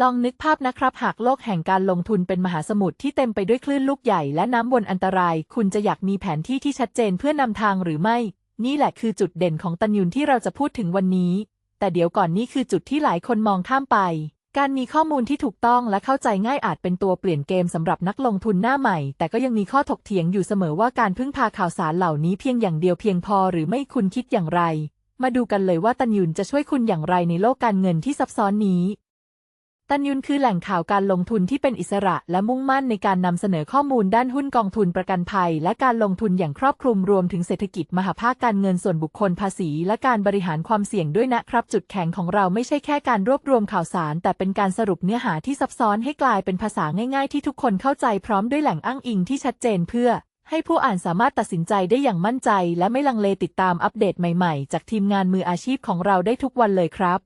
ลองนึกภาพนะครับ หากโลกแห่งการลงทุนเป็นมหาสมุทรที่เต็มไปด้วยคลื่นลูกใหญ่และน้ำวนอันตราย คุณจะอยากมีแผนที่ที่ชัดเจนเพื่อนำทางหรือไม่ นี่แหละคือจุดเด่นของตันยุนที่เราจะพูดถึงวันนี้ แต่เดี๋ยวก่อนนี่คือจุดที่หลายคนมองข้ามไป การมีข้อมูลที่ถูกต้องและเข้าใจง่ายอาจเป็นตัวเปลี่ยนเกมสำหรับนักลงทุนหน้าใหม่ แต่ก็ยังมีข้อถกเถียงอยู่เสมอว่าการพึ่งพาข่าวสารเหล่านี้เพียงอย่างเดียวเพียงพอหรือไม่คุณคิดอย่างไร มาดูกันเลยว่าตันยุนจะช่วยคุณอย่างไรในโลกการเงินที่ซับซ้อนนี้ ตันยุนคือแหล่งข่าวการลงทุนที่เป็นอิสระและมุ่งมั่นในการนำเสนอข้อมูลด้านหุ้นกองทุนประกันภัย และการลงทุนอย่างครอบคลุมรวมถึงเศรษฐกิจมหาภาคการเงินส่วนบุคคลภาษี และการบริหารความเสี่ยงด้วยนะครับ จุดแข็งของเราไม่ใช่แค่การรวบรวมข่าวสาร แต่เป็นการสรุปเนื้อหาที่ซับซ้อนให้กลายเป็นภาษาง่าย ๆ ที่ทุกคนเข้าใจพร้อมด้วยแหล่งอ้างอิงที่ชัดเจนเพื่อให้ผู้อ่านสามารถตัดสินใจได้อย่างมั่นใจ และไม่ลังเลติดตามอัปเดตใหม่ ๆ จากทีมงานมืออาชีพของเราได้ทุกวันเลยครับ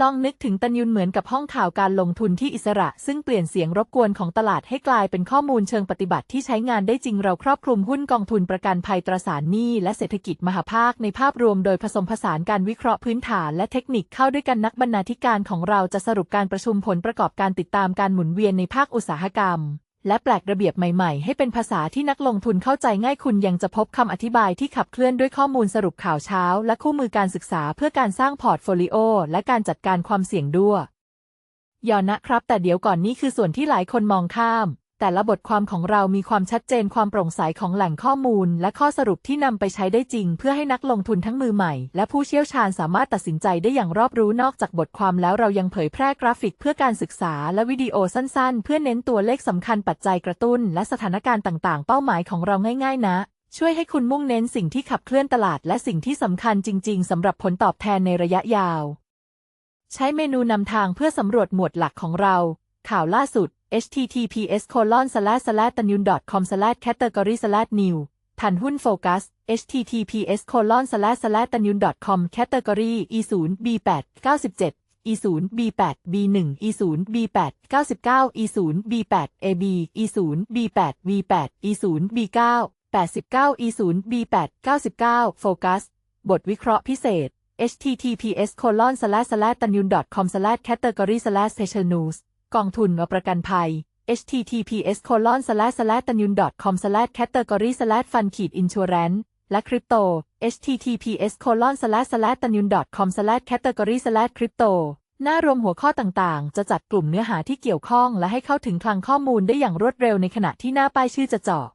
ลองนึกถึงตันยุนเหมือนกับห้องข่าวการลงทุนที่อิสระ ซึ่งเปลี่ยนเสียงรบกวนของตลาดให้กลายเป็นข้อมูลเชิงปฏิบัติที่ใช้งานได้จริงเราครอบคลุมหุ้นกองทุนประกันภัยตราสารหนี้และเศรษฐกิจมหาภาคในภาพรวมโดยผสมผสานการวิเคราะห์พื้นฐานและเทคนิคเข้าด้วยกันนักบรรณาธิการของเราจะสรุปการประชุมผลประกอบการติดตามการหมุนเวียนในภาคอุตสาหกรรม และแปลกระเบียบใหม่ๆ ให้เป็นภาษาที่นักลงทุนเข้าใจง่ายคุณยังจะพบคำอธิบายที่ขับเคลื่อนด้วยข้อมูลสรุปข่าวเช้า และคู่มือการศึกษาเพื่อการสร้างพอร์ตโฟลิโอและการจัดการความเสี่ยงด้วยย่อนะครับ แต่เดี๋ยวก่อนนี้คือส่วนที่หลายคนมองข้าม แต่ละบทความของเรามีความชัดเจนความโปร่งใสของแหล่งข้อมูล และข้อสรุปที่นำไปใช้ได้จริง เพื่อให้นักลงทุนทั้งมือใหม่ และผู้เชี่ยวชาญสามารถตัดสินใจได้อย่างรอบรู้นอกจากบทความแล้วเรายังเผยแพร่กราฟิกเพื่อการศึกษา และวิดีโอสั้นๆ เพื่อเน้นตัวเลขสำคัญปัจจัยกระตุ้น และสถานการณ์ต่างๆ เป้าหมายของเราง่าย ๆ นะช่วยให้คุณมุ่งเน้นสิ่งที่ขับเคลื่อนตลาดและสิ่งที่สำคัญจริง ๆสำหรับผลตอบแทนในระยะยาว ใช้เมนูนำทางเพื่อสำรวจหมวดหลักของเรา ข่าวล่าสุด https colon slash slash ตันยุน com slash category slash new ทันหุ้นโฟกัส https colon slash slash ตันยุน com category e 0 b 8 97 e 0 b 8 b 1 e 0 b 8 99 e 0 b 8 ab e 0 b 8 v 8 e 0 b 9 89 e 0 b 8 99 โฟกัส บทวิเคราะห์พิเศษ https colon slash slash ตันยุน com slash category slash special news กองทุนประกันภัย https colon slash slash ตันยุน com slash category slash fund ขีด insurance และคริปโต https colon slash slash ตันยุน com slash category slash crypto หน้ารวมหัวข้อต่างๆ จะจัดกลุ่มเนื้อหาที่เกี่ยวข้องและให้เข้าถึงคลังข้อมูลได้อย่างรวดเร็วในขณะที่หน้าป้ายชื่อจะเจาะ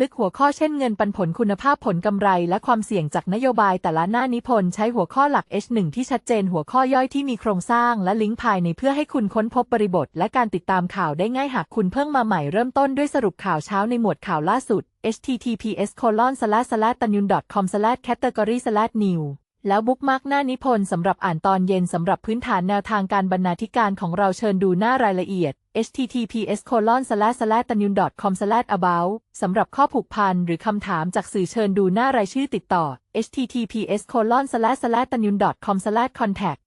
ลึกหัวข้อเช่นเงินปันผลคุณภาพผลกำไรและความเสี่ยงจากนโยบายแต่ละหน้านิพนธ์ใช้หัวข้อหลัก H1 ที่ชัดเจนหัวข้อย่อยที่มีโครงสร้างและลิงก์ภายในเพื่อให้คุณค้นพบบริบท และการติดตามข่าวได้ง่ายหากคุณเพิ่งมาใหม่เริ่มต้นด้วยสรุปข่าวเช้าในหมวดข่าวล่าสุด https://tanun.com/category/new แล้วบุ๊กมาร์กหน้านิพนธ์สำหรับอ่านตอนเย็นสำหรับพื้นฐานแนวทางการบรรณาธิการของเราเชิญดูหน้ารายละเอียด https c o l o n s l a s l a t a n u n c o m s l a about สำหรับข้อผูกพันหรือคำถามจากสื่อเชิญดูหน้ารายชื่อติดต่อ https c o l o n s l a s l a t a n u n c o m s l a contact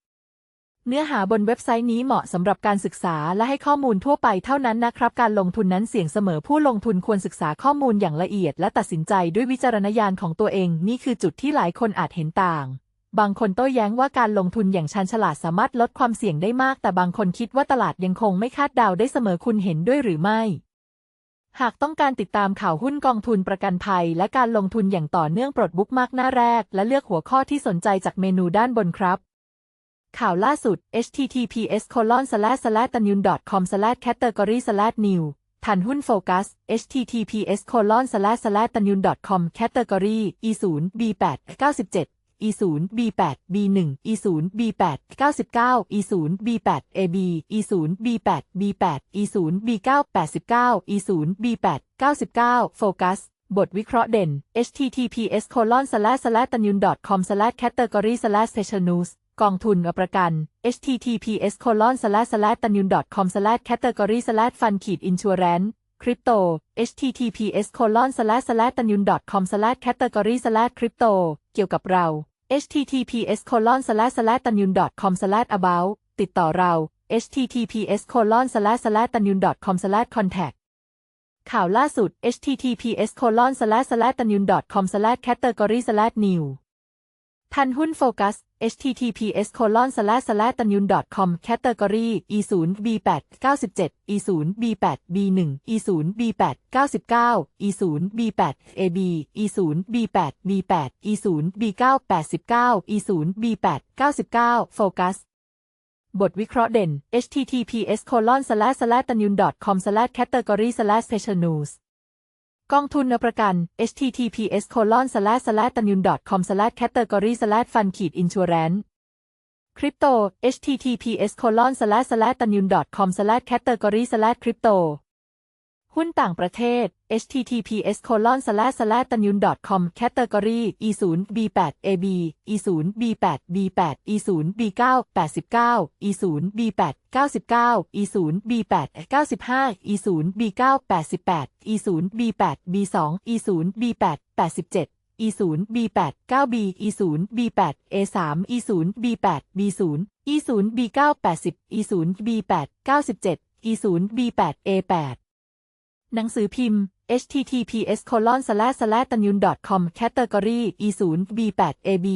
เนื้อหาบนเว็บไซต์นี้เหมาะสำหรับการศึกษาและให้ข้อมูลทั่วไปเท่านั้นนะครับ การลงทุนนั้นเสี่ยงเสมอผู้ลงทุนควรศึกษาข้อมูลอย่างละเอียด และตัดสินใจด้วยวิจารณญาณของตัวเอง นี่คือจุดที่หลายคนอาจเห็นต่าง บางคนโต้แย้งว่าการลงทุนอย่างชันฉลาดสามารถลดความเสี่ยงได้มาก แต่บางคนคิดว่าตลาดยังคงไม่คาดเดาได้เสมอคุณเห็นด้วยหรือไม่ หากต้องการติดตามข่าวหุ้นกองทุนประกันภัย และการลงทุนอย่างต่อเนื่องโปลดบุ๊กมากหน้าแรก และเลือกหัวข้อที่สนใจจากเมนูด้านบนครับข่าวล่าสุด https colon slash slash ตันยุน com slash category slash new ทันหุ้นโฟกัส https colon slash slash ตันยุน com category e 0 b 8 97 e 0 b 8 b 1 e 0 b 8 99 e 0 b 8 ab e 0 b 8 b 8 e 0 b 9 89 e 0 b 8 99 โฟกัสบทวิเคราะห์เด่น https colon slash slash ตันยุน com slash category slash special news กองทุนประกัน https colon slash slash ตันยุน com slash category slash fund ขีด insurance คริปโต https colon slash slash ตันยุน com slash category slash crypto เกี่ยวกับเรา https colon slash slash t a n y u n com slash about ติดต่อเรา https colon slash slash t a n y u n com slash contact ข่าวล่าสุด https colon slash slash t a n y u n com slash category slash new ทันหุ้นโฟกัส https colon slash slash ตันยุน .com category e 0 b 8 97 e 0 b 8 b 1 e 0 b 8 99 e 0 b 8 ab e 0 b 8 b 8 e 0 b 9 89 e 0 b 8 99โฟกัสบทวิเคราะห์เด่น https colon slash slash ตันยุน .com slash category slash special news กองทุนนประกัน https colon slash slash ตันยุน .com slash category slash fund ขีด insurance คริปโต https colon slash slash ตันยุน .com slash category slash crypto หุ้นต่างประเทศ https colon slash slash ตันยุน .com category e 0 b 8 ab e 0 b 8 b 8 e 0 b 9 89 e 0 b 8 99 e 0 b 8 95 e 0 b 9 88 e 0 b 8 b 2 e 0 b 8 87 e 0 b 8 9 b e 0 b 8 a 3 e 0 b 8 b 0 e 0 b 9 80 e 0 b 8 97 e 0 b 8 a 8 หนังสือพิมพ์ https colon slash slash ตันยุน .com category e 0 b 8 ab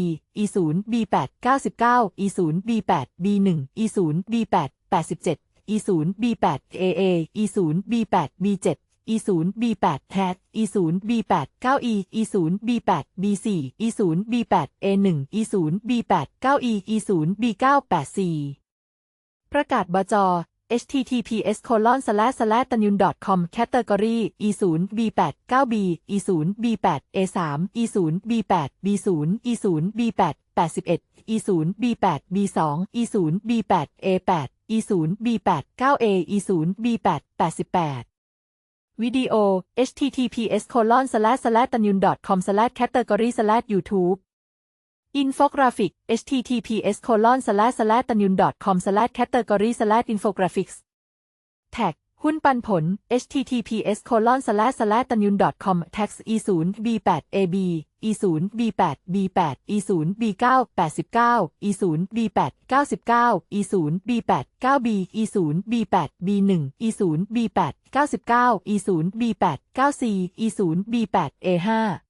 e 0 b 8 99 e 0 b 8 b 1 e 0 b 8 87 e 0 b 8 aa e 0 b 8 b 7 e 0 b 8 hat e 0 b 8 9 e e 0 b 8 b 4 e 0 b 8 a 1 e 0 b 8 9 e e 0 b 9 8 4ประกาศบจ https colon slash slash t a n u n com category e 0 b 8 9 b e 0 b 8 a 3 e 0 b 8 b 0 e 0 b 8 81 e 0 b 8 b 2 e 0 b 8 a 8 e 0 b 8 9 a e 0 b 8 88 วิดีโอ https colon slash slash t a n u n com slash category slash youtube อินโฟกราฟิก https colon slash slash ตันยุน .com slash category slash infographics แท็กหุ้นปันผล https colon slash slash ตันยุน .com tax e 0 b 8 ab e 0 b 8 b 8 e 0 b 9 89 e 0 b 8 99 e 0 b 8 9 b e 0 b 8 b 1 e 0 b 8 99 e 0 b 8 9 c e 0 b 8 a 5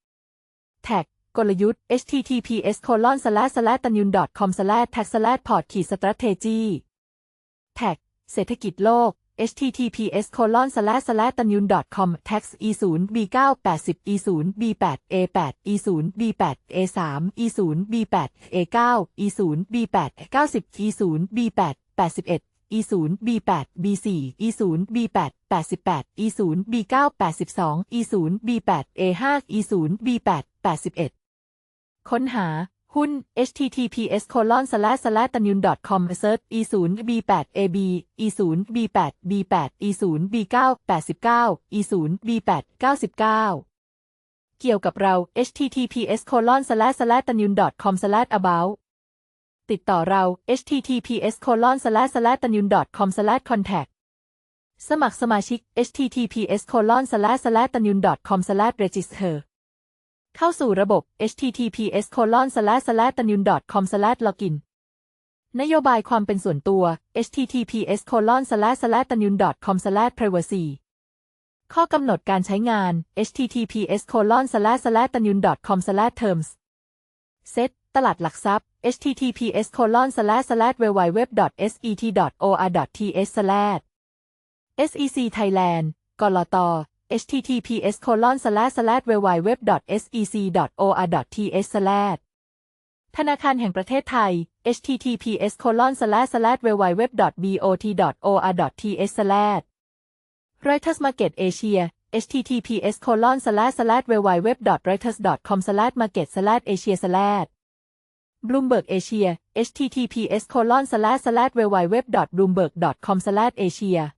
แท็ กลยุทธ์ https colon slash slash ตันยุน .com slash tag slash port ขีด strategy แท็กเศรษฐกิจโลก https colon slash slash ตันยุน .com tax e 0 b 9 80 e 0 b 8 a 8 e 0 b 8 a 3 e 0 b 8 a 9 e 0 b 8 90 e 0 b 8 81 e 0 b 8 b 4 e 0 b 8 88 e 0 b 9 82 e 0 b 8 a 5 e 0 b 8 81 ค้นหา หุ้น https colon slash slash ตันยุน .com search e 0 b 8 ab e 0 b 8 b 8 e 0 b 9 89 e 0 b 8 99 เกี่ยวกับเรา https colon slash slash ตันยุน .com slash about ติดต่อเรา https colon slash slash ตันยุน .com slash contact สมัครสมาชิก https colon slash slash ตันยุน .com slash register เข้าสู่ระบบ https colon slash slash ตันยุน .com slash login นโยบายความเป็นส่วนตัว https colon slash slash ตันยุน .com slash privacy ข้อกำหนดการใช้งาน https colon slash slash ตันยุน .com slash terms เซตตลาดหลักทรัพย์ https colon slash slash www.set.or.th slash sec Thailand กลต https colon slash slash www.sec.or.th slash ธนาคารแห่งประเทศไทย https colon slash slash www.bot.or.th slash Reuters Market Asia https colon slash slash www.reuters.com slash market slash asia slash Bloomberg Asia https colon slash slash www.bloomberg.com slash asia